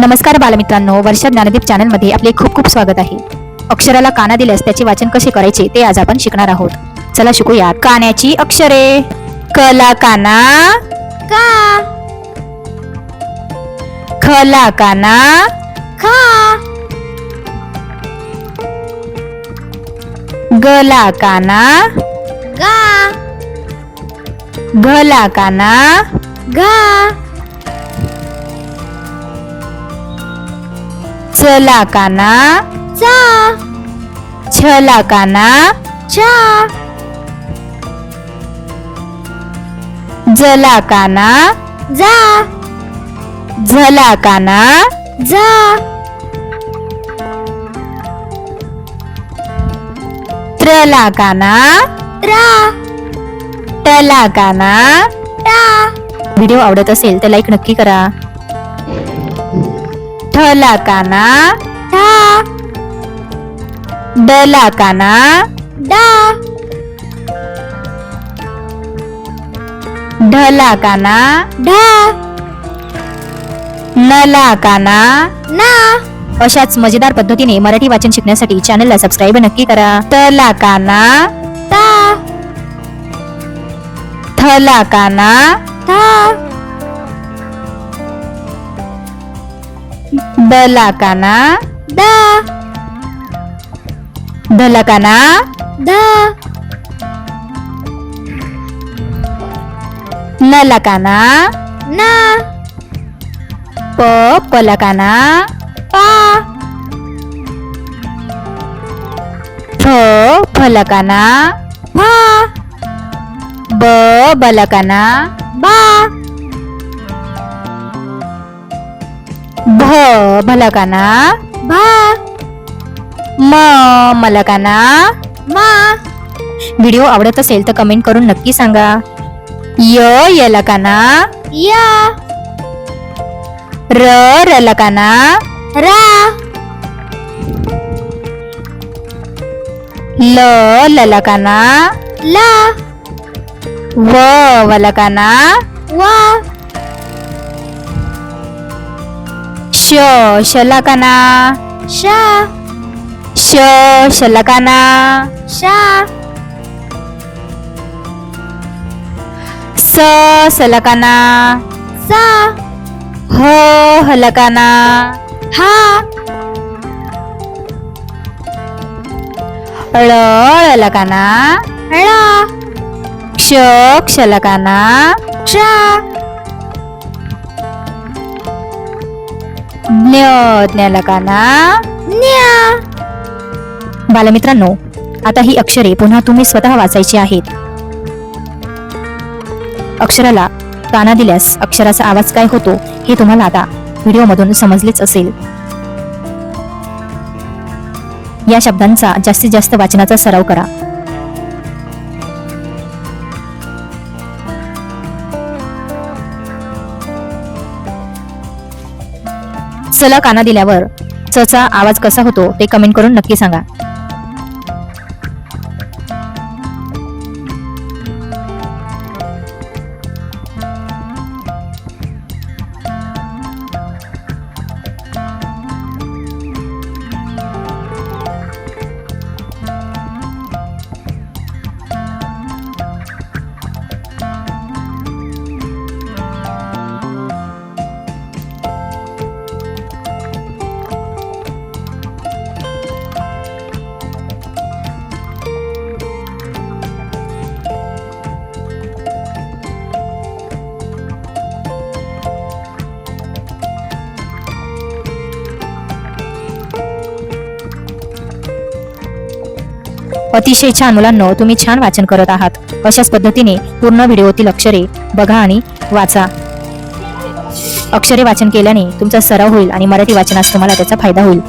नमस्कार बालमित्रांनो वर्षा ज्ञानदीप चॅनलमध्ये आपले खूप खूप स्वागत आहे. अक्षराला काना दिल्यास त्याचे वाचन कसे करायचे ते आज आपण शिकणार आहोत. चला शिकूया कान्याची अक्षरे. कला काना. का खला काना. खा. गला काना. गा. घला काना. गा. चला काना चा. छला काना चा. जला काना जा. झला काना जा. त्रला काना त्रा टला काना टा. व्हिडिओ आवडत असेल तर लाईक नक्की करा. ठला काना ठा डला काना डा ढला काना ढा. नला काना ना. अशाच मजेदार पद्धतीने मराठी वाचन शिकण्यासाठी चॅनलला सबस्क्राईब नक्की करा. तला काना ता. थला काना था दला काना दा धला काना धा नला काना ना प पला काना पा फ फला भ भला काना भा. म मला काना मा. व्हिडिओ आवडत असेल तर कमेंट करून नक्की सांगा. य यला काना या. र रला काना रा. ल लला काना ला. व वला काना वा. श शला काना शा. श शला काना शा. स सला काना सा. ह हला काना हा. ळ ळला काना ळा. क्ष क्षला काना क्षा. ज्ञ ज्ञाला काना न्या बालमित्रांनो आता ही अक्षरे पुन्हा तुम्ही स्वतः वाचायची आहेत. अक्षराला काना दिल्यास अक्षराचा आवाज काय होतो हे तुम्हाला आता व्हिडिओमधून समजलेच असेल. या शब्दांचा जास्तीत जास्त वाचनाचा सराव करा. चला काना दिल्यावर चचा आवाज कसा होतो ते कमेंट करून नक्की सांगा. अतिशय छान मुलांना तुम्ही छान वाचन करत आहात. अशाच पद्धतीने पूर्ण व्हिडिओतील अक्षरे बघा आणि वाचा. अक्षरे वाचन केल्याने तुमचा सराव होईल आणि मराठी वाचनास तुम्हाला त्याचा फायदा होईल.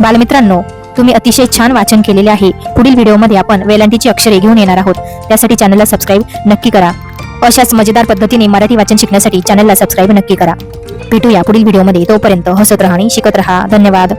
बालमित्रांनो तुम्ही अतिशय छान वाचन केलेले आहे. पुढील व्हिडिओमध्ये आपण वेलांटीची अक्षरे घेऊन येणार आहोत. त्यासाठी चॅनलला सबस्क्राईब नक्की करा. अशाच मजेदार पद्धतीने मराठी वाचन शिकण्यासाठी चॅनलला सबस्क्राईब नक्की करा. भेटूया पुढील व्हिडिओमध्ये. तोपर्यंत हसत राहा आणि शिकत राहा. धन्यवाद.